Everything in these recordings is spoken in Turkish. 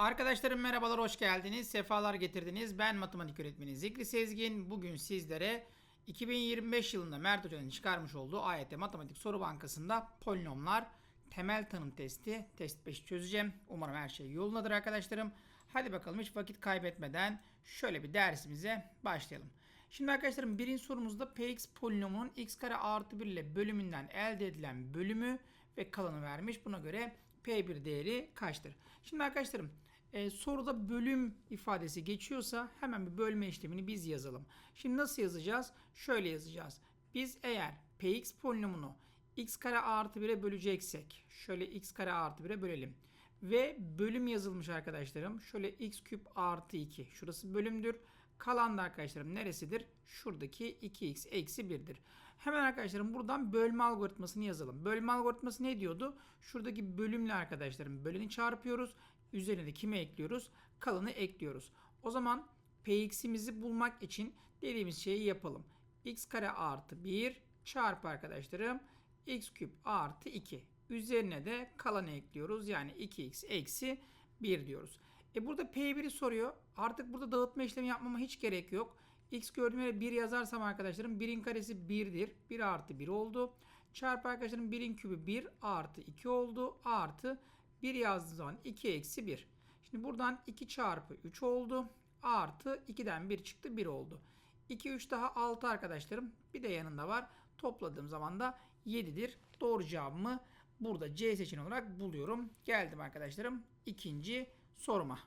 Arkadaşlarım merhabalar, hoş geldiniz. Sefalar getirdiniz. Ben matematik öğretmeni Zikri Sezgin. Bugün sizlere 2025 yılında Mert Hoca'nın çıkarmış olduğu AYT Matematik Soru Bankası'nda polinomlar temel tanım testi, test 5 çözeceğim. Umarım her şey yolundadır arkadaşlarım. Hadi bakalım hiç vakit kaybetmeden şöyle bir dersimize başlayalım. Şimdi arkadaşlarım birinci sorumuzda px polinomunun x kare artı 1 ile bölümünden elde edilen bölümü ve kalanı vermiş. Buna göre P1 değeri kaçtır? Şimdi arkadaşlarım e, soruda bölüm ifadesi geçiyorsa hemen bir bölme işlemini biz yazalım. Şimdi nasıl yazacağız? Şöyle yazacağız. Biz eğer Px polinomunu x kare artı 1'e böleceksek şöyle x kare artı 1'e bölelim. Ve bölüm yazılmış arkadaşlarım. Şöyle x küp artı 2. Şurası bölümdür. Kalan da arkadaşlarım neresidir? Şuradaki 2x eksi 1'dir. Hemen arkadaşlarım buradan bölme algoritmasını yazalım. Bölme algoritması ne diyordu? Şuradaki bölümle arkadaşlarım böleni çarpıyoruz. Üzerine kimi ekliyoruz? Kalanı ekliyoruz. O zaman px'imizi bulmak için dediğimiz şeyi yapalım. x kare artı 1 çarpı arkadaşlarım x küp artı 2. Üzerine de kalanı ekliyoruz. Yani 2x eksi 1 diyoruz. E burada P1'i soruyor. Artık burada dağıtma işlemi yapmama hiç gerek yok. X gördüğüm yere 1 yazarsam arkadaşlarım 1'in karesi 1'dir. 1 artı 1 oldu. Çarpı arkadaşlarım 1'in kübü 1 artı 2 oldu. Artı 1 yazdığım zaman 2 eksi 1. Şimdi buradan 2 çarpı 3 oldu. Artı 2'den 1 çıktı 1 oldu. 2 3 daha 6 arkadaşlarım. Bir de yanında var. Topladığım zaman da 7'dir. Doğru cevabımı burada C seçeneği olarak buluyorum. Geldim arkadaşlarım ikinci soruma.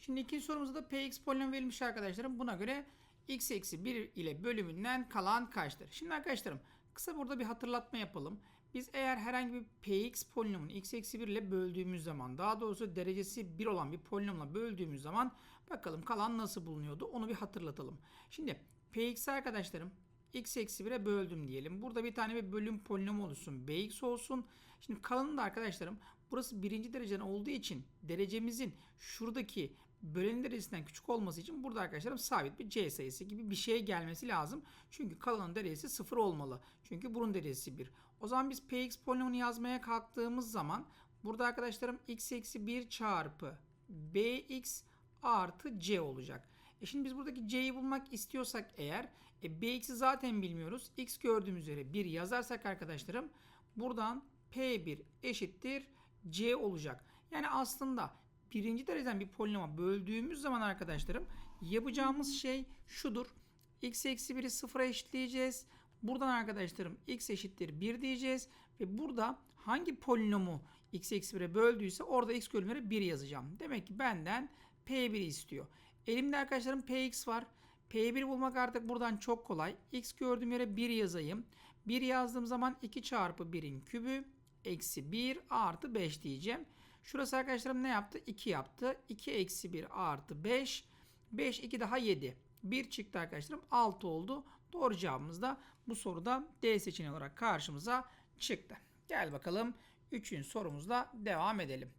Şimdi ikinci sorumuzda da px polinom verilmiş arkadaşlarım. Buna göre x eksi 1 ile bölümünden kalan kaçtır? Şimdi arkadaşlarım kısa burada bir hatırlatma yapalım. Biz eğer herhangi bir px polinomunu x eksi 1 ile böldüğümüz zaman daha doğrusu derecesi 1 olan bir polinomla böldüğümüz zaman bakalım kalan nasıl bulunuyordu onu bir hatırlatalım. Şimdi px arkadaşlarım x eksi 1'e böldüm diyelim. Burada bir tane bir bölüm polinomu olsun. bx olsun. Şimdi kalanın da arkadaşlarım burası birinci dereceden olduğu için derecemizin şuradaki bölenin derecesinden küçük olması için burada arkadaşlarım sabit bir c sayısı gibi bir şey gelmesi lazım. Çünkü kalanın derecesi 0 olmalı. Çünkü bunun derecesi 1. O zaman biz px polinomunu yazmaya kalktığımız zaman burada arkadaşlarım x eksi 1 çarpı bx artı c olacak. E şimdi biz buradaki c'yi bulmak istiyorsak eğer e, bx'i zaten bilmiyoruz. x gördüğümüz üzere 1 yazarsak arkadaşlarım buradan p1 eşittir c olacak. Yani aslında birinci dereceden bir polinoma böldüğümüz zaman arkadaşlarım yapacağımız şey şudur. x eksi 1'i sıfıra eşitleyeceğiz. Buradan arkadaşlarım x eşittir 1 diyeceğiz. Ve burada hangi polinomu x eksi 1'e böldüyse orada x bölümleri 1 yazacağım. Demek ki benden p1'i istiyor. Elimde arkadaşlarım px var. P1 bulmak artık buradan çok kolay. X gördüğüm yere 1 yazayım. 1 yazdığım zaman 2 çarpı 1'in kübü eksi 1 artı 5 diyeceğim. Şurası arkadaşlarım ne yaptı? 2 yaptı. 2 eksi 1 artı 5. 5 2 daha 7. 1 çıktı arkadaşlarım 6 oldu. Doğru cevabımız da bu soruda D seçeneği olarak karşımıza çıktı. Gel bakalım 3. sorumuzla devam edelim.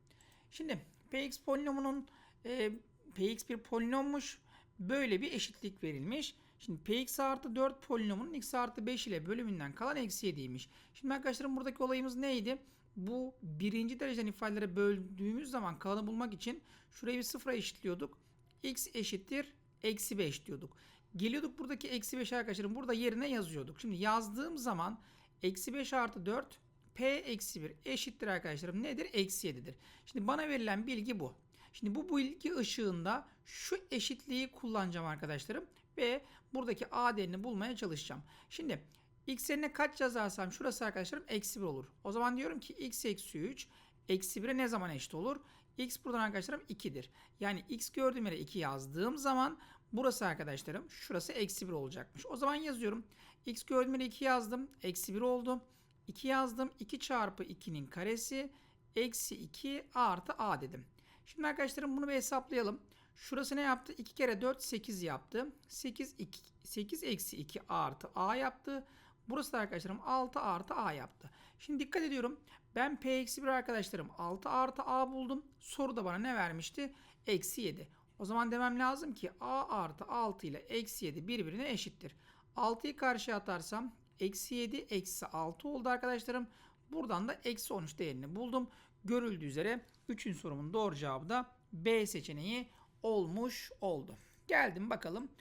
Şimdi Px polinomunun e, Px bir polinommuş. Böyle bir eşitlik verilmiş. Şimdi Px artı 4 polinomunun x artı 5 ile bölümünden kalan eksi 7'ymiş. Şimdi arkadaşlarım buradaki olayımız neydi? Bu birinci dereceden ifadelere böldüğümüz zaman kalanı bulmak için şurayı bir sıfıra eşitliyorduk. x eşittir eksi 5 diyorduk. Geliyorduk buradaki eksi 5 arkadaşlarım burada yerine yazıyorduk. Şimdi yazdığım zaman eksi 5 artı 4 p eksi 1 eşittir arkadaşlarım nedir? Eksi 7'dir. Şimdi bana verilen bilgi bu. Şimdi bu bilgi ışığında şu eşitliği kullanacağım arkadaşlarım. Ve buradaki a değerini bulmaya çalışacağım. Şimdi x yerine kaç yazarsam şurası arkadaşlarım eksi 1 olur. O zaman diyorum ki x eksi 3 eksi 1'e ne zaman eşit olur? x buradan arkadaşlarım 2'dir. Yani x gördüğüm yere 2 yazdığım zaman burası arkadaşlarım şurası eksi 1 olacakmış. O zaman yazıyorum. x gördüğüm yere 2 yazdım. Eksi 1 oldu. 2 yazdım. 2 çarpı 2'nin karesi eksi 2 artı a dedim. Şimdi arkadaşlarım bunu bir hesaplayalım. Şurası ne yaptı? 2 kere 4 8 yaptı. 8 2, 8 eksi 2 artı a yaptı. Burası da arkadaşlarım 6 artı a yaptı. Şimdi dikkat ediyorum. Ben p eksi 1 arkadaşlarım 6 artı a buldum. Soruda bana ne vermişti? Eksi 7. O zaman demem lazım ki a artı 6 ile eksi 7 birbirine eşittir. 6'yı karşıya atarsam eksi 7 eksi 6 oldu arkadaşlarım. Buradan da eksi 13 değerini buldum. Görüldüğü üzere 3. sorumun doğru cevabı da B seçeneği olmuş oldu. Geldim bakalım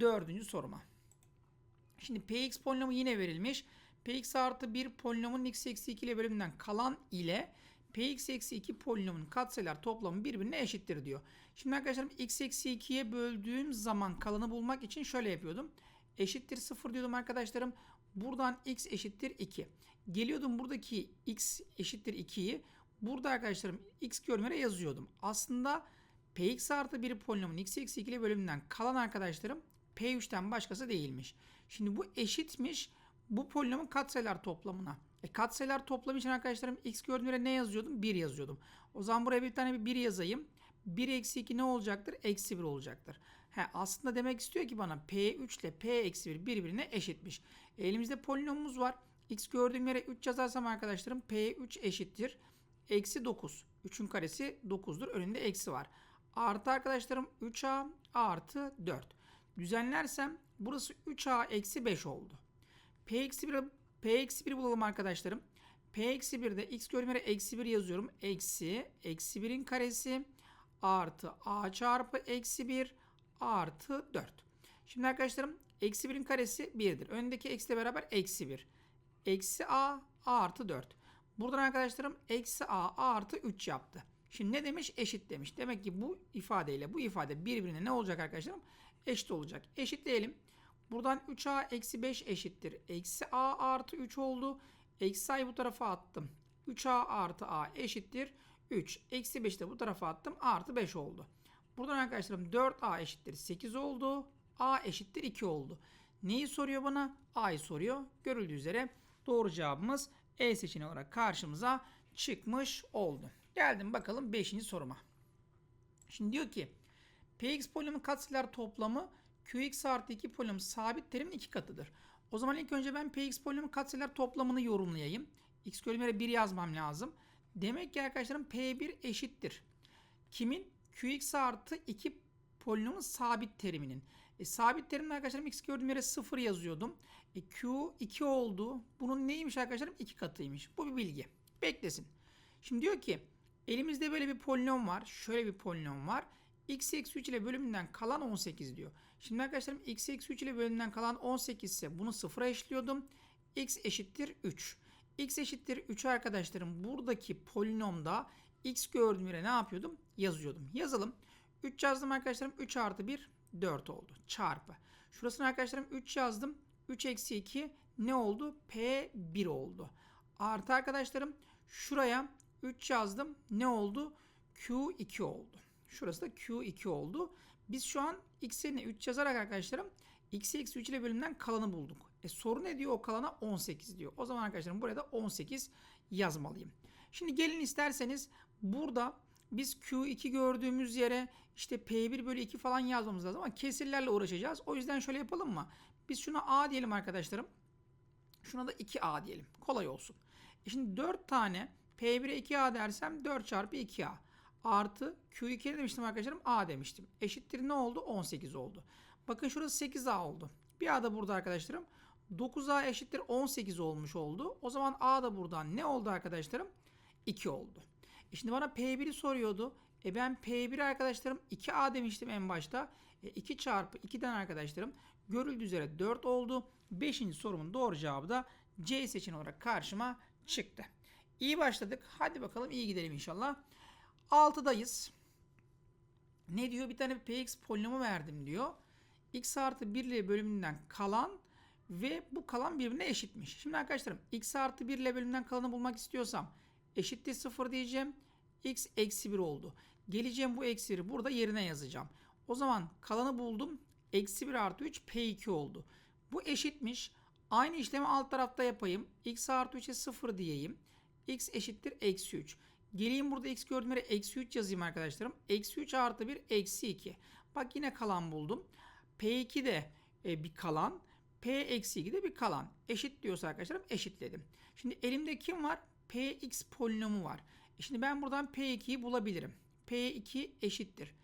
4. soruma. Şimdi px polinomu yine verilmiş. px artı 1 polinomun x eksi 2 ile bölümünden kalan ile px eksi 2 polinomun katsayılar toplamı birbirine eşittir diyor. Şimdi arkadaşlarım x eksi 2'ye böldüğüm zaman kalanı bulmak için şöyle yapıyordum. Eşittir 0 diyordum arkadaşlarım. Buradan x eşittir 2. Geliyordum buradaki x eşittir 2'yi. Burada arkadaşlarım x görmere yazıyordum. Aslında px artı 1 polinomun x eksi 2 ile bölümünden kalan arkadaşlarım p3'ten başkası değilmiş. Şimdi bu eşitmiş bu polinomun katsayılar toplamına. E katsayılar toplamı için arkadaşlarım x gördüğüm yere ne yazıyordum? 1 yazıyordum. O zaman buraya bir tane bir 1 yazayım. 1 eksi 2 ne olacaktır? Eksi 1 olacaktır. He, aslında demek istiyor ki bana P3 ile P eksi 1 birbirine eşitmiş. E, elimizde polinomumuz var. X gördüğüm yere 3 yazarsam arkadaşlarım P3 eşittir. Eksi 9. 3'ün karesi 9'dur. Önünde eksi var. Artı arkadaşlarım 3A artı 4. Düzenlersem burası 3A eksi 5 oldu. P eksi 1'e P eksi 1 bulalım arkadaşlarım. P eksi 1'de x yere eksi 1 yazıyorum. Eksi, eksi 1'in karesi artı a çarpı eksi 1 artı 4. Şimdi arkadaşlarım eksi 1'in karesi 1'dir. Öndeki eksi beraber eksi 1. Eksi a, a artı 4. Buradan arkadaşlarım eksi a, a artı 3 yaptı. Şimdi ne demiş? Eşit demiş. Demek ki bu ifadeyle bu ifade birbirine ne olacak arkadaşlarım? Eşit olacak. Eşitleyelim. Buradan 3a eksi 5 eşittir. Eksi a artı 3 oldu. Eksi a'yı bu tarafa attım. 3a artı a eşittir. 3. Eksi 5 de bu tarafa attım. Artı 5 oldu. Buradan arkadaşlarım 4a eşittir 8 oldu. a eşittir 2 oldu. Neyi soruyor bana? a'yı soruyor. Görüldüğü üzere doğru cevabımız E seçeneği olarak karşımıza çıkmış oldu. Geldim bakalım 5. soruma. Şimdi diyor ki Px polinomun katsayılar toplamı Qx artı 2 polinom sabit terimin 2 katıdır. O zaman ilk önce ben Px polinomun katsayılar toplamını yorumlayayım. X bölümlere 1 yazmam lazım. Demek ki arkadaşlarım P1 eşittir. Kimin? Qx artı 2 polinomun sabit teriminin. E, sabit terimde arkadaşlarım x gördüğüm yere 0 yazıyordum. E, Q 2 oldu. Bunun neymiş arkadaşlarım? 2 katıymış. Bu bir bilgi. Beklesin. Şimdi diyor ki elimizde böyle bir polinom var. Şöyle bir polinom var. X eksi 3 ile bölümünden kalan 18 diyor. Şimdi arkadaşlarım x eksi 3 ile bölümünden kalan 18 ise bunu sıfıra eşliyordum. x eşittir 3. x eşittir 3 arkadaşlarım buradaki polinomda x gördüğüm yere ne yapıyordum? Yazıyordum. Yazalım. 3 yazdım arkadaşlarım. 3 artı 1 4 oldu. Çarpı. Şurasına arkadaşlarım 3 yazdım. 3 eksi 2 ne oldu? P1 oldu. Artı arkadaşlarım şuraya 3 yazdım. Ne oldu? Q2 oldu. Şurası da Q2 oldu. Biz şu an x yerine 3 yazarak arkadaşlarım x eksi 3 ile bölümden kalanı bulduk. E soru ne diyor o kalana? 18 diyor. O zaman arkadaşlarım buraya da 18 yazmalıyım. Şimdi gelin isterseniz burada biz Q2 gördüğümüz yere işte P1 bölü 2 falan yazmamız lazım ama kesirlerle uğraşacağız. O yüzden şöyle yapalım mı? Biz şuna A diyelim arkadaşlarım. Şuna da 2A diyelim. Kolay olsun. E şimdi 4 tane P1'e 2A dersem 4 çarpı 2A. Artı Q2'ye demiştim arkadaşlarım A demiştim. Eşittir ne oldu? 18 oldu. Bakın şurası 8A oldu. Bir A da burada arkadaşlarım. 9A eşittir 18 olmuş oldu. O zaman A da buradan ne oldu arkadaşlarım? 2 oldu. E şimdi bana P1'i soruyordu. E ben P1 arkadaşlarım 2A demiştim en başta. E 2 çarpı 2'den arkadaşlarım görüldüğü üzere 4 oldu. 5. sorumun doğru cevabı da C seçeneği olarak karşıma çıktı. İyi başladık. Hadi bakalım iyi gidelim inşallah. 6'dayız. Ne diyor? Bir tane px polinomu verdim diyor. x artı 1 ile bölümünden kalan ve bu kalan birbirine eşitmiş. Şimdi arkadaşlarım x artı 1 ile bölümünden kalanı bulmak istiyorsam eşittir 0 diyeceğim. x eksi 1 oldu. Geleceğim bu eksi 1'i burada yerine yazacağım. O zaman kalanı buldum. Eksi 1 artı 3 P2 oldu. Bu eşitmiş. Aynı işlemi alt tarafta yapayım. x artı 3'e 0 diyeyim. x eşittir eksi 3. Geleyim burada x gördüğüm yere eksi 3 yazayım arkadaşlarım. Eksi 3 artı 1 eksi 2. Bak yine kalan buldum. P2 de e, bir kalan. P eksi 2 de bir kalan. Eşit diyorsa arkadaşlarım eşitledim. Şimdi elimde kim var? Px polinomu var. E şimdi ben buradan P2'yi bulabilirim. P2 eşittir.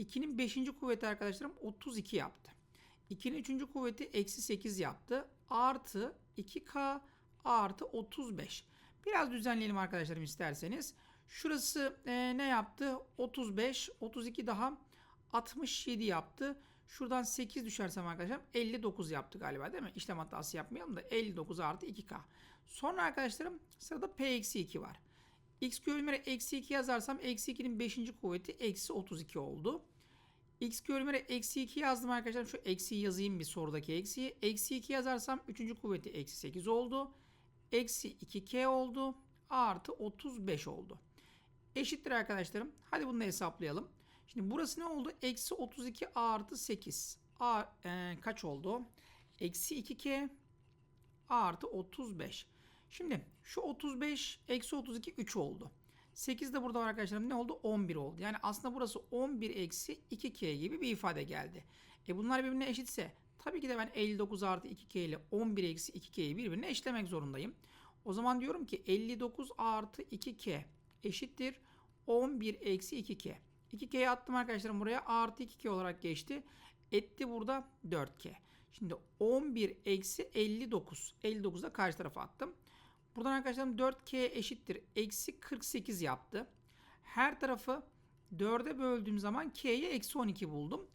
2'nin 5. kuvveti arkadaşlarım 32 yaptı. 2'nin 3. kuvveti eksi 8 yaptı. Artı 2K artı 35. Biraz düzenleyelim arkadaşlarım isterseniz. Şurası e, ne yaptı? 35, 32 daha 67 yaptı. Şuradan 8 düşersem arkadaşlar 59 yaptı galiba değil mi? İşlem hatası yapmayalım da 59 artı 2K. Sonra arkadaşlarım sırada P-2 var. X bölümüne eksi 2 yazarsam eksi 2'nin 5. kuvveti eksi 32 oldu. X bölümüne eksi 2 yazdım arkadaşlar. Şu eksiyi yazayım bir sorudaki eksiyi. Eksi 2 yazarsam 3. kuvveti eksi 8 oldu. Eksi 2K oldu. Artı 35 oldu. Eşittir arkadaşlarım. Hadi bunu da hesaplayalım. Şimdi burası ne oldu? Eksi 32 artı 8. A, e, kaç oldu? Eksi 2K artı 35. Şimdi şu 35 eksi 32 3 oldu. 8 de burada var arkadaşlarım ne oldu? 11 oldu. Yani aslında burası 11 eksi 2K gibi bir ifade geldi. E bunlar birbirine eşitse tabii ki de ben 59 artı 2K ile 11 eksi 2K'yi birbirine eşlemek zorundayım. O zaman diyorum ki 59 artı 2K eşittir 11 eksi 2K. 2K'yi attım arkadaşlarım buraya artı 2K olarak geçti. Etti burada 4K. Şimdi 11 eksi 59. 59 da karşı tarafa attım. Buradan arkadaşlarım 4K eşittir. Eksi 48 yaptı. Her tarafı 4'e böldüğüm zaman K'ye eksi 12 buldum.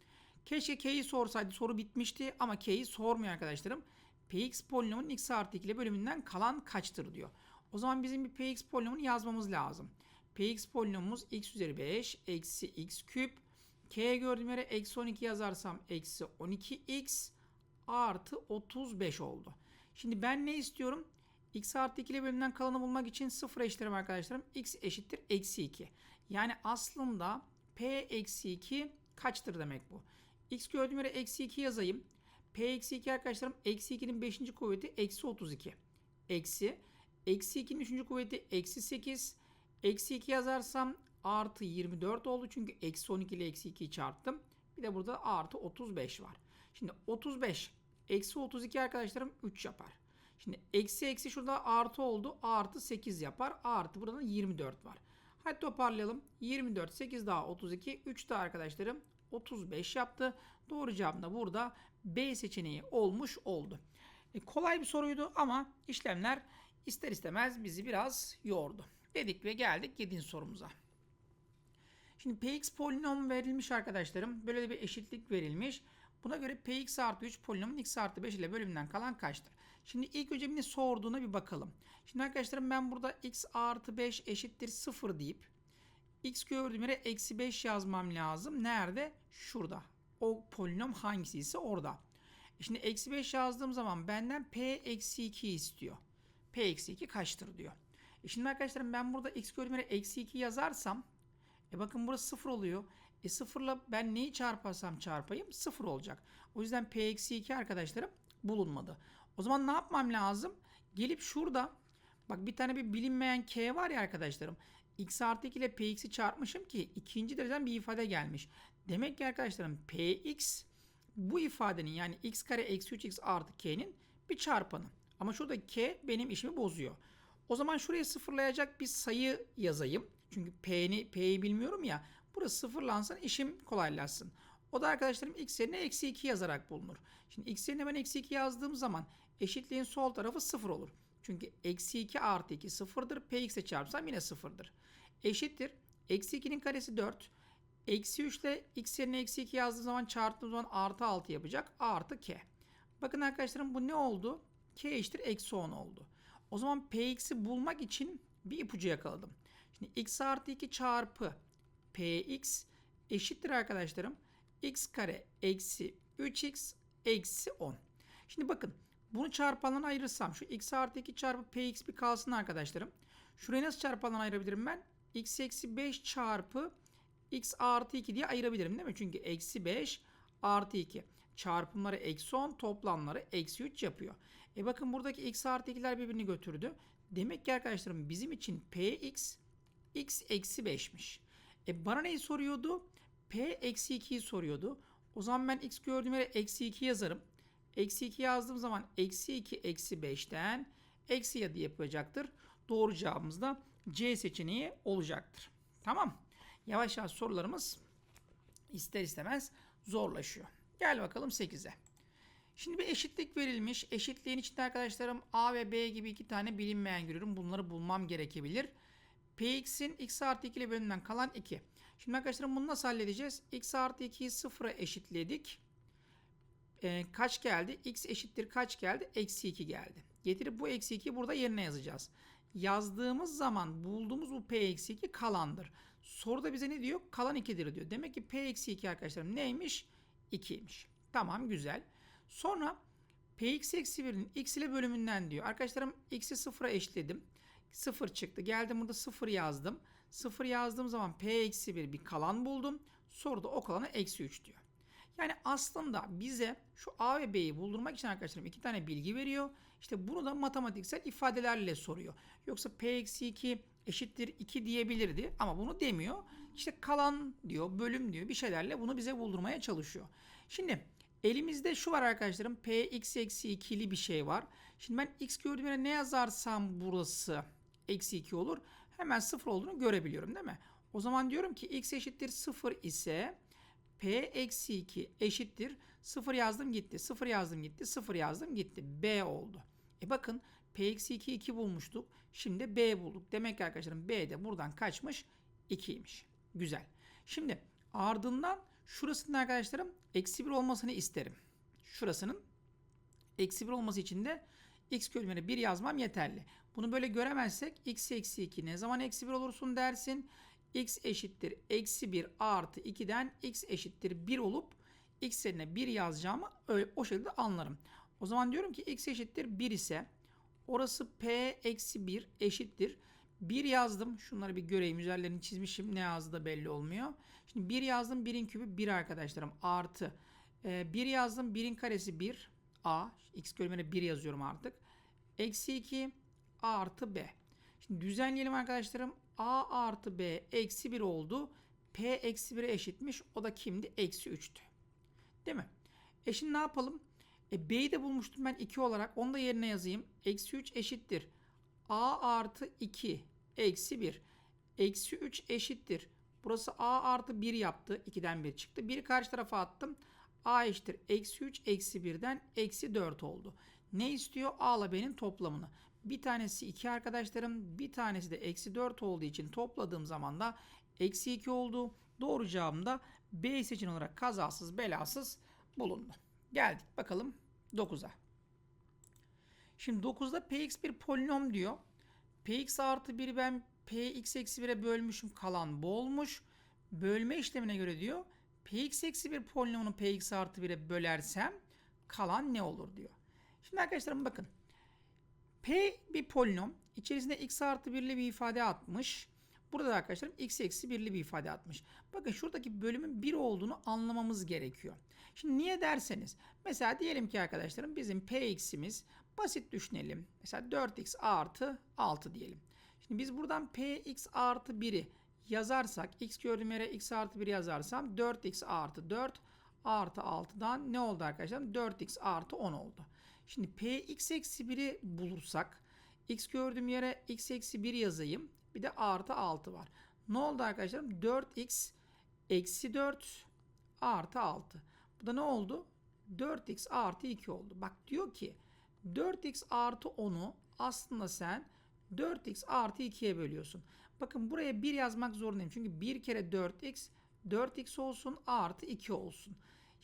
Keşke K'yi sorsaydı soru bitmişti ama K'yi sormuyor arkadaşlarım. Px polinomun x artı 2 ile bölümünden kalan kaçtır diyor. O zaman bizim bir Px polinomunu yazmamız lazım. Px polinomumuz x üzeri 5 eksi x küp. K gördüğüm yere eksi 12 yazarsam eksi 12x artı 35 oldu. Şimdi ben ne istiyorum? x artı 2 ile bölümünden kalanı bulmak için 0 eşitlerim arkadaşlarım. x eşittir eksi 2. Yani aslında p eksi 2 kaçtır demek bu. x gördüğüm yere eksi 2 yazayım. p eksi 2 arkadaşlarım eksi 2'nin 5. kuvveti eksi 32. Eksi. Eksi 2'nin 3. kuvveti eksi 8. Eksi 2 yazarsam artı 24 oldu. Çünkü eksi 12 ile eksi 2'yi çarptım. Bir de burada artı 35 var. Şimdi 35 eksi 32 arkadaşlarım 3 yapar. Şimdi eksi eksi şurada artı oldu. Artı 8 yapar. Artı burada da 24 var. Hadi toparlayalım. 24, 8 daha 32. 3 daha arkadaşlarım 35 yaptı. Doğru cevap da burada B seçeneği olmuş oldu. E, kolay bir soruydu ama işlemler ister istemez bizi biraz yordu. Dedik ve geldik 7. sorumuza. Şimdi px polinom verilmiş arkadaşlarım. Böyle bir eşitlik verilmiş. Buna göre px artı 3 polinomun x artı 5 ile bölümünden kalan kaçtır? Şimdi ilk önce ne sorduğuna bir bakalım. Şimdi arkadaşlarım ben burada x artı 5 eşittir 0 deyip x gördüğüm yere eksi 5 yazmam lazım. Nerede? Şurada. O polinom hangisi ise orada. E Şimdi eksi 5 yazdığım zaman benden p eksi 2 istiyor. P eksi 2 kaçtır diyor. E şimdi arkadaşlarım ben burada x yere eksi 2 yazarsam e bakın burası 0 oluyor. E 0 ile ben neyi çarparsam çarpayım 0 olacak. O yüzden p eksi 2 arkadaşlarım bulunmadı. O zaman ne yapmam lazım? Gelip şurada bak bir tane bir bilinmeyen k var ya arkadaşlarım. x artı 2 ile px'i çarpmışım ki ikinci dereceden bir ifade gelmiş. Demek ki arkadaşlarım px bu ifadenin yani x kare eksi 3x artı k'nin bir çarpanı. Ama şurada k benim işimi bozuyor. O zaman şuraya sıfırlayacak bir sayı yazayım. Çünkü p'ni p'yi bilmiyorum ya. Burası sıfırlansın işim kolaylaşsın. O da arkadaşlarım x yerine eksi 2 yazarak bulunur. Şimdi x yerine ben eksi 2 yazdığım zaman eşitliğin sol tarafı 0 olur. Çünkü eksi 2 artı 2 sıfırdır. px'e çarpsam yine sıfırdır. Eşittir. Eksi 2'nin karesi 4. Eksi 3 ile x yerine eksi 2 yazdığım zaman çarptığım zaman artı 6 yapacak. Artı k. Bakın arkadaşlarım bu ne oldu? K eşittir eksi 10 oldu. O zaman px'i bulmak için bir ipucu yakaladım. Şimdi x artı 2 çarpı px eşittir arkadaşlarım. x kare eksi 3x eksi 10. Şimdi bakın bunu çarpandan ayırırsam şu x artı 2 çarpı px bir kalsın arkadaşlarım. Şurayı nasıl çarpandan ayırabilirim ben? x eksi 5 çarpı x artı 2 diye ayırabilirim değil mi? Çünkü eksi 5 artı 2 çarpımları eksi 10 toplamları eksi 3 yapıyor. E bakın buradaki x artı 2'ler birbirini götürdü. Demek ki arkadaşlarım bizim için px x eksi 5'miş. E bana neyi soruyordu? P eksi 2'yi soruyordu. O zaman ben x gördüğüm yere eksi 2 yazarım. Eksi 2 yazdığım zaman eksi 2 eksi 5'ten eksi 7 yapacaktır. Doğru cevabımız da C seçeneği olacaktır. Tamam. Yavaş yavaş sorularımız ister istemez zorlaşıyor. Gel bakalım 8'e. Şimdi bir eşitlik verilmiş. Eşitliğin içinde arkadaşlarım A ve B gibi iki tane bilinmeyen görüyorum. Bunları bulmam gerekebilir. Px'in x artı 2 ile bölümünden kalan 2. Şimdi arkadaşlarım bunu nasıl halledeceğiz? x artı 2'yi sıfıra eşitledik. Ee, kaç geldi? x eşittir kaç geldi? Eksi 2 geldi. Getirip bu eksi 2'yi burada yerine yazacağız. Yazdığımız zaman bulduğumuz bu p eksi 2 kalandır. Soruda bize ne diyor? Kalan 2'dir diyor. Demek ki p eksi 2 arkadaşlarım neymiş? 2'ymiş. Tamam güzel. Sonra px eksi 1'in x ile bölümünden diyor. Arkadaşlarım x'i sıfıra eşitledim. 0 çıktı. Geldim burada 0 yazdım. 0 yazdığım zaman p eksi 1 bir kalan buldum. Soruda o kalanı eksi 3 diyor. Yani aslında bize şu a ve b'yi buldurmak için arkadaşlarım iki tane bilgi veriyor. İşte bunu da matematiksel ifadelerle soruyor. Yoksa p eksi 2 eşittir 2 diyebilirdi ama bunu demiyor. İşte kalan diyor, bölüm diyor bir şeylerle bunu bize buldurmaya çalışıyor. Şimdi elimizde şu var arkadaşlarım p x eksi 2'li bir şey var. Şimdi ben x gördüğüm yere ne yazarsam burası eksi 2 olur. Hemen 0 olduğunu görebiliyorum değil mi? O zaman diyorum ki x eşittir 0 ise p eksi 2 eşittir 0 yazdım gitti 0 yazdım gitti 0 yazdım gitti b oldu. E bakın p eksi 2 2 bulmuştuk. Şimdi b bulduk. Demek ki arkadaşlarım b de buradan kaçmış 2'ymiş. Güzel. Şimdi ardından şurasının arkadaşlarım eksi 1 olmasını isterim. Şurasının eksi 1 olması için de x bölümüne 1 yazmam yeterli. Bunu böyle göremezsek x eksi 2 ne zaman eksi 1 olursun dersin. x eşittir eksi 1 artı 2'den x eşittir 1 olup x yerine 1 yazacağımı öyle, o şekilde anlarım. O zaman diyorum ki x eşittir 1 ise orası p eksi 1 eşittir. 1 yazdım. Şunları bir göreyim. Üzerlerini çizmişim. Ne yazdı da belli olmuyor. Şimdi 1 yazdım. 1'in kübü 1 arkadaşlarım. Artı. 1 yazdım. 1'in karesi 1. A. X bölümüne 1 yazıyorum artık. Eksi 2 A artı B. Şimdi düzenleyelim arkadaşlarım. A artı B eksi 1 oldu. P eksi 1'e eşitmiş. O da kimdi? Eksi 3'tü. Değil mi? E şimdi ne yapalım? E B'yi de bulmuştum ben 2 olarak. Onu da yerine yazayım. Eksi 3 eşittir. A artı 2 eksi 1. Eksi 3 eşittir. Burası A artı 1 yaptı. 2'den 1 çıktı. 1'i karşı tarafa attım. A eşittir. Eksi 3 eksi 1'den eksi 4 oldu. Ne istiyor? A ile B'nin toplamını. Bir tanesi 2 arkadaşlarım. Bir tanesi de eksi 4 olduğu için topladığım zaman da eksi 2 oldu. Doğru cevabım da B seçeneği olarak kazasız belasız bulundu. Geldik bakalım 9'a. Şimdi 9'da px bir polinom diyor. px artı 1'i ben px eksi 1'e bölmüşüm kalan bu olmuş. Bölme işlemine göre diyor px eksi 1 polinomunu px artı 1'e bölersem kalan ne olur diyor. Şimdi arkadaşlarım bakın. P bir polinom. içerisinde x artı 1'li bir ifade atmış. Burada da arkadaşlarım x eksi 1'li bir ifade atmış. Bakın şuradaki bölümün 1 olduğunu anlamamız gerekiyor. Şimdi niye derseniz. Mesela diyelim ki arkadaşlarım bizim px'imiz basit düşünelim. Mesela 4x artı 6 diyelim. Şimdi biz buradan px artı 1'i yazarsak x gördüğüm yere x artı 1 yazarsam 4x artı 4 artı 6'dan ne oldu arkadaşlar? 4x artı 10 oldu. Şimdi px eksi 1'i bulursak x gördüğüm yere x eksi 1 yazayım. Bir de artı 6 var. Ne oldu arkadaşlarım? 4x eksi 4 artı 6. Bu da ne oldu? 4x artı 2 oldu. Bak diyor ki 4x artı 10'u aslında sen 4x artı 2'ye bölüyorsun. Bakın buraya 1 yazmak zorundayım. Çünkü 1 kere 4x 4x olsun artı 2 olsun.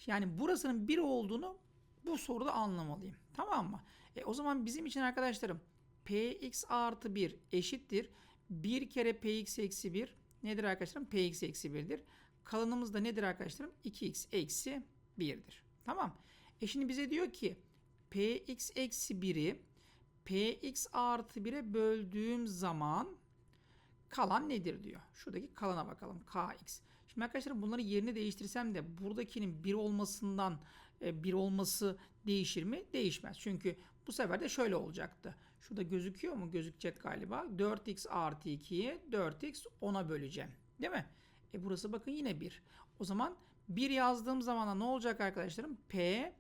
Yani burasının 1 olduğunu bu soruda anlamalıyım. Tamam mı? E, o zaman bizim için arkadaşlarım px artı 1 eşittir. 1 kere px eksi 1 nedir arkadaşlarım? px eksi 1'dir. Kalanımız da nedir arkadaşlarım? 2x eksi 1'dir. Tamam. E şimdi bize diyor ki px eksi 1'i px artı 1'e böldüğüm zaman kalan nedir diyor. Şuradaki kalana bakalım. kx. Şimdi arkadaşlar bunları yerini değiştirsem de buradakinin 1 olmasından 1 olması değişir mi? Değişmez. Çünkü bu sefer de şöyle olacaktı. Şurada gözüküyor mu? Gözükecek galiba. 4x artı 2'yi 4x 10'a böleceğim. Değil mi? E burası bakın yine 1. O zaman 1 yazdığım zaman ne olacak arkadaşlarım? P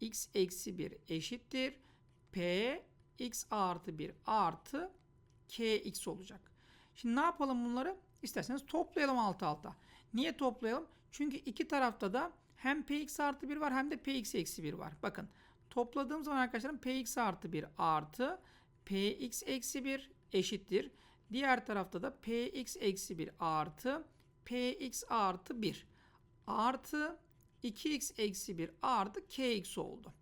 x eksi 1 eşittir. P x artı 1 artı kx olacak. Şimdi ne yapalım bunları? İsterseniz toplayalım alt alta. Niye toplayalım? Çünkü iki tarafta da hem px artı 1 var hem de px eksi 1 var. Bakın topladığım zaman arkadaşlarım px artı 1 artı px eksi 1 eşittir. Diğer tarafta da px eksi 1 artı px artı 1 artı 2x eksi 1 artı kx oldu.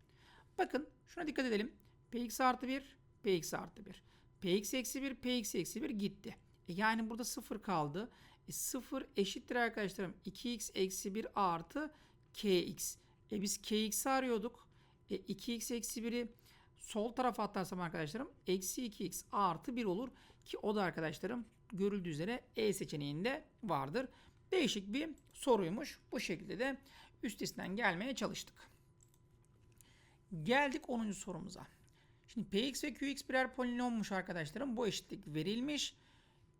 Bakın şuna dikkat edelim. px artı 1 px artı 1. px eksi 1 px eksi 1 gitti. E yani burada 0 kaldı. E 0 eşittir arkadaşlarım 2x eksi 1 artı kx. E biz kx'i arıyorduk. E 2x eksi 1'i sol tarafa atarsam arkadaşlarım eksi 2x artı 1 olur. Ki o da arkadaşlarım görüldüğü üzere E seçeneğinde vardır. Değişik bir soruymuş. Bu şekilde de üstesinden gelmeye çalıştık. Geldik 10. sorumuza. Şimdi px ve qx birer polinommuş arkadaşlarım. Bu eşitlik verilmiş.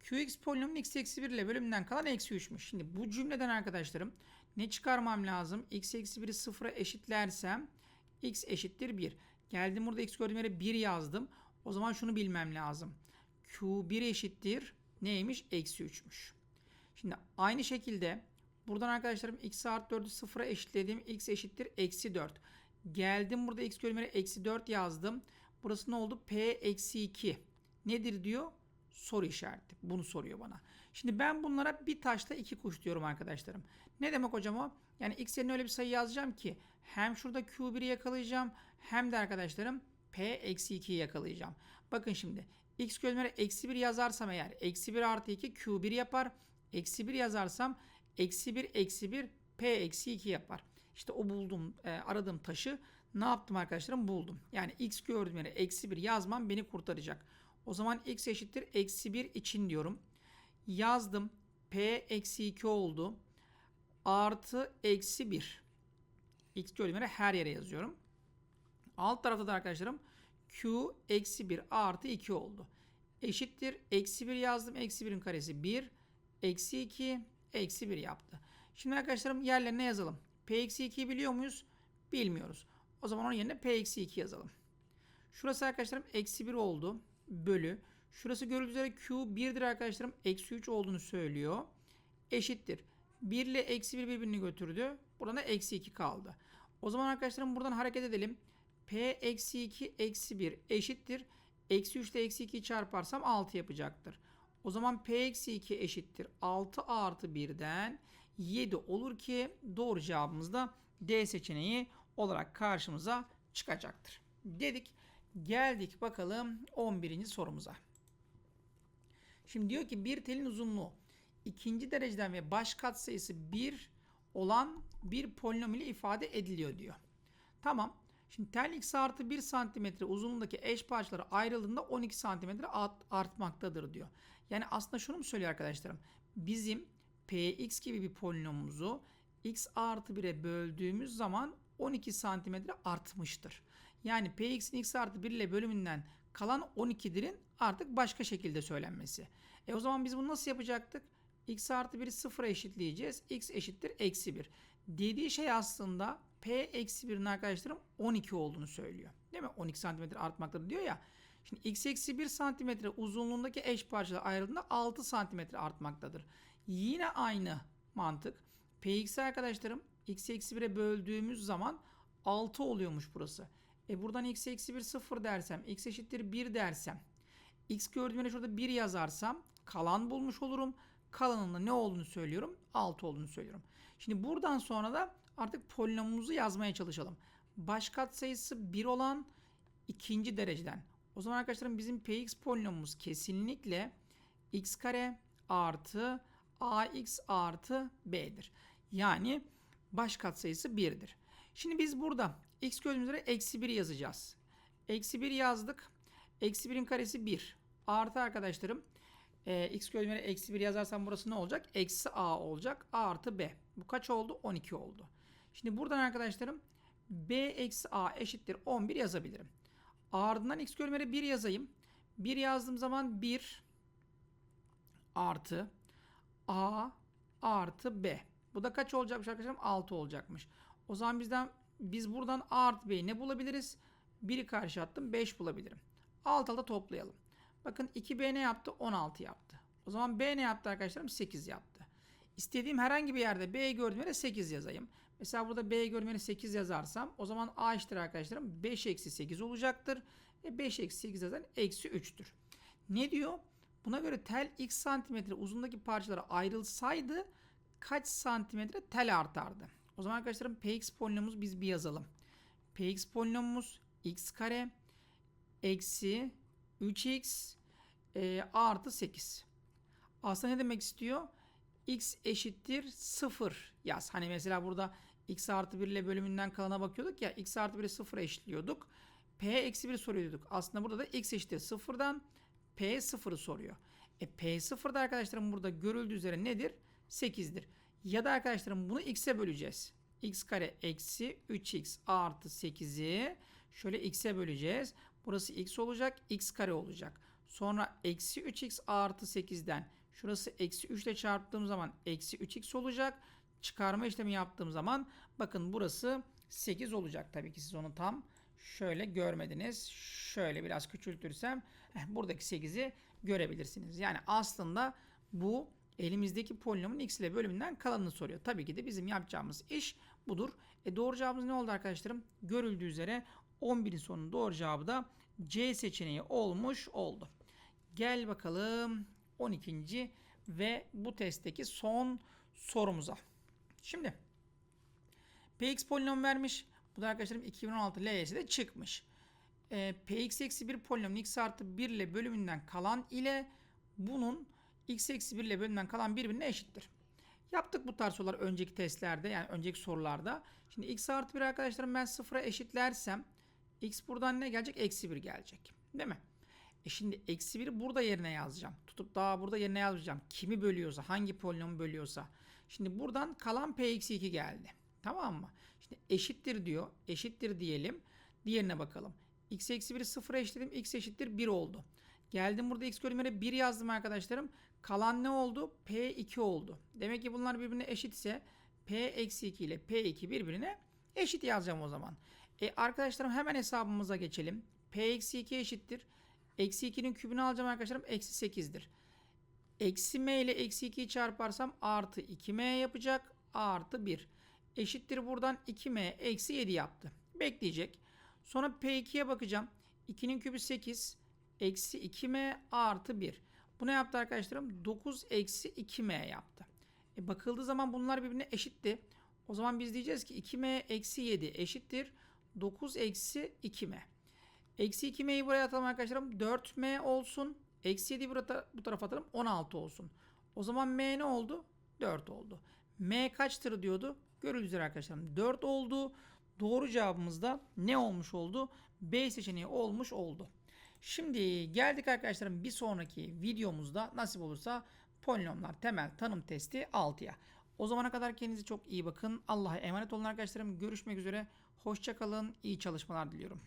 qx polinomun x eksi 1 ile bölümünden kalan eksi 3'müş. Şimdi bu cümleden arkadaşlarım ne çıkarmam lazım? x eksi 1'i sıfıra eşitlersem x eşittir 1. Geldim burada x gördüğüm yere 1 yazdım. O zaman şunu bilmem lazım. q1 eşittir neymiş? Eksi 3'müş. Şimdi aynı şekilde buradan arkadaşlarım x artı 4'ü sıfıra eşitledim. x eşittir eksi 4. Geldim burada x bölümüne eksi 4 yazdım. Burası ne oldu? P eksi 2. Nedir diyor? Soru işareti. Bunu soruyor bana. Şimdi ben bunlara bir taşla iki kuş diyorum arkadaşlarım. Ne demek hocam o? Yani x yerine öyle bir sayı yazacağım ki hem şurada q1'i yakalayacağım hem de arkadaşlarım p eksi 2'yi yakalayacağım. Bakın şimdi x bölümüne eksi 1 yazarsam eğer eksi 1 artı 2 q1 yapar. Eksi 1 yazarsam eksi 1 eksi 1 p eksi 2 yapar. İşte o buldum e, aradığım taşı ne yaptım arkadaşlarım buldum. Yani x gördüğüm yere eksi 1 yazmam beni kurtaracak. O zaman x eşittir eksi 1 için diyorum. Yazdım. P eksi 2 oldu. Artı eksi 1. X yere her yere yazıyorum. Alt tarafta da arkadaşlarım Q eksi 1 artı 2 oldu. Eşittir. Eksi 1 yazdım. Eksi 1'in karesi 1. Eksi 2. Eksi 1 yaptı. Şimdi arkadaşlarım yerlerine yazalım. P eksi 2'yi biliyor muyuz? Bilmiyoruz. O zaman onun yerine P eksi 2 yazalım. Şurası arkadaşlarım eksi 1 oldu. Bölü. Şurası görüldüğü üzere Q 1'dir arkadaşlarım. Eksi 3 olduğunu söylüyor. Eşittir. 1 ile eksi 1 birbirini götürdü. Buradan da eksi 2 kaldı. O zaman arkadaşlarım buradan hareket edelim. P eksi 2 eksi 1 eşittir. Eksi 3 ile eksi 2'yi çarparsam 6 yapacaktır. O zaman P eksi 2 eşittir. 6 artı 1'den 7 olur ki doğru cevabımız da D seçeneği olarak karşımıza çıkacaktır. Dedik. Geldik bakalım 11. sorumuza. Şimdi diyor ki bir telin uzunluğu ikinci dereceden ve baş katsayısı 1 olan bir polinom ile ifade ediliyor diyor. Tamam. Şimdi tel x artı 1 santimetre uzunluğundaki eş parçaları ayrıldığında 12 santimetre artmaktadır diyor. Yani aslında şunu mu söylüyor arkadaşlarım? Bizim px gibi bir polinomumuzu x artı 1'e böldüğümüz zaman 12 santimetre artmıştır. Yani px'in x artı 1 ile bölümünden kalan 12'dirin artık başka şekilde söylenmesi. E o zaman biz bunu nasıl yapacaktık? x artı 1'i sıfıra eşitleyeceğiz. x eşittir eksi 1. Dediği şey aslında p eksi 1'in arkadaşlarım 12 olduğunu söylüyor. Değil mi? 12 santimetre artmaktadır diyor ya. Şimdi x eksi 1 santimetre uzunluğundaki eş parçalar ayrıldığında 6 santimetre artmaktadır. Yine aynı mantık. px arkadaşlarım x eksi 1'e böldüğümüz zaman 6 oluyormuş burası. E buradan x eksi 1 0 dersem x eşittir 1 dersem x gördüğüm yere şurada 1 yazarsam kalan bulmuş olurum. Kalanın da ne olduğunu söylüyorum? 6 olduğunu söylüyorum. Şimdi buradan sonra da artık polinomumuzu yazmaya çalışalım. Baş katsayısı 1 olan ikinci dereceden. O zaman arkadaşlarım bizim px polinomumuz kesinlikle x kare artı ax artı b'dir. Yani baş katsayısı 1'dir. Şimdi biz burada x gördüğümüz üzere eksi 1 yazacağız. Eksi 1 yazdık. Eksi 1'in karesi 1. Artı arkadaşlarım e, x gördüğüm yere eksi 1 yazarsam burası ne olacak? Eksi a olacak. A artı b. Bu kaç oldu? 12 oldu. Şimdi buradan arkadaşlarım b eksi a eşittir 11 yazabilirim. Ardından x gördüğüm yere 1 yazayım. 1 yazdığım zaman 1 artı a artı b. Bu da kaç olacakmış arkadaşlarım? 6 olacakmış. O zaman bizden biz buradan a artı b'yi ne bulabiliriz? 1'i karşı attım 5 bulabilirim. Alt alta toplayalım. Bakın 2b ne yaptı? 16 yaptı. O zaman b ne yaptı arkadaşlarım? 8 yaptı. İstediğim herhangi bir yerde b gördüğüm yere 8 yazayım. Mesela burada b gördüğüm yere 8 yazarsam o zaman a eşittir arkadaşlarım 5 eksi 8 olacaktır. E 5 eksi 8 yazan eksi 3'tür. Ne diyor? Buna göre tel x santimetre uzundaki parçalara ayrılsaydı kaç santimetre tel artardı? O zaman arkadaşlarım px polinomumuz biz bir yazalım. px polinomumuz x kare eksi 3x e, artı 8. Aslında ne demek istiyor? x eşittir 0 yaz. Hani mesela burada x artı 1 ile bölümünden kalana bakıyorduk ya x artı 1'i 0'a eşitliyorduk. p eksi 1 soruyorduk. Aslında burada da x eşittir 0'dan p 0'ı soruyor. E p 0'da arkadaşlarım burada görüldüğü üzere nedir? 8'dir. Ya da arkadaşlarım bunu x'e böleceğiz. x kare eksi 3x artı 8'i şöyle x'e böleceğiz. Burası x olacak, x kare olacak. Sonra eksi 3x artı 8'den şurası eksi 3 ile çarptığım zaman eksi 3x olacak. Çıkarma işlemi yaptığım zaman bakın burası 8 olacak. Tabii ki siz onu tam şöyle görmediniz. Şöyle biraz küçültürsem buradaki 8'i görebilirsiniz. Yani aslında bu elimizdeki polinomun x ile bölümünden kalanını soruyor. Tabii ki de bizim yapacağımız iş budur. E doğru cevabımız ne oldu arkadaşlarım? Görüldüğü üzere 11'in sonunun doğru cevabı da C seçeneği olmuş oldu. Gel bakalım 12. ve bu testteki son sorumuza. Şimdi Px polinom vermiş. Bu da arkadaşlarım 2016 LYS'de çıkmış. E, Px eksi 1 polinomun x artı 1 ile bölümünden kalan ile bunun x eksi 1 ile bölümünden kalan birbirine eşittir. Yaptık bu tarz sorular önceki testlerde yani önceki sorularda. Şimdi x artı 1 arkadaşlarım ben sıfıra eşitlersem x buradan ne gelecek? Eksi 1 gelecek. Değil mi? E şimdi eksi 1'i burada yerine yazacağım. Tutup daha burada yerine yazacağım. Kimi bölüyorsa, hangi polinomu bölüyorsa. Şimdi buradan kalan p eksi 2 geldi. Tamam mı? Şimdi eşittir diyor. Eşittir diyelim. Diğerine bakalım. x eksi 1'i sıfıra eşitledim. x eşittir 1 oldu. Geldim burada x bölümüne 1 yazdım arkadaşlarım. Kalan ne oldu? P2 oldu. Demek ki bunlar birbirine eşitse P eksi 2 ile P2 birbirine eşit yazacağım o zaman. E arkadaşlarım hemen hesabımıza geçelim. P eksi 2 eşittir. Eksi 2'nin kübünü alacağım arkadaşlarım. Eksi 8'dir. Eksi m ile eksi 2'yi çarparsam artı 2m yapacak. Artı 1. Eşittir buradan 2m eksi 7 yaptı. Bekleyecek. Sonra P2'ye bakacağım. 2'nin kübü 8. Eksi 2m artı 1. Bu ne yaptı arkadaşlarım? 9 eksi 2m yaptı. E bakıldığı zaman bunlar birbirine eşitti. O zaman biz diyeceğiz ki 2m eksi 7 eşittir. 9 eksi 2m. Eksi 2m'yi buraya atalım arkadaşlarım. 4m olsun. Eksi 7'yi burada, bu tarafa atalım. 16 olsun. O zaman m ne oldu? 4 oldu. m kaçtır diyordu? Görüldüğü üzere arkadaşlarım 4 oldu. Doğru cevabımız da ne olmuş oldu? B seçeneği olmuş oldu. Şimdi geldik arkadaşlarım bir sonraki videomuzda nasip olursa polinomlar temel tanım testi 6'ya. O zamana kadar kendinize çok iyi bakın. Allah'a emanet olun arkadaşlarım. Görüşmek üzere. Hoşçakalın. İyi çalışmalar diliyorum.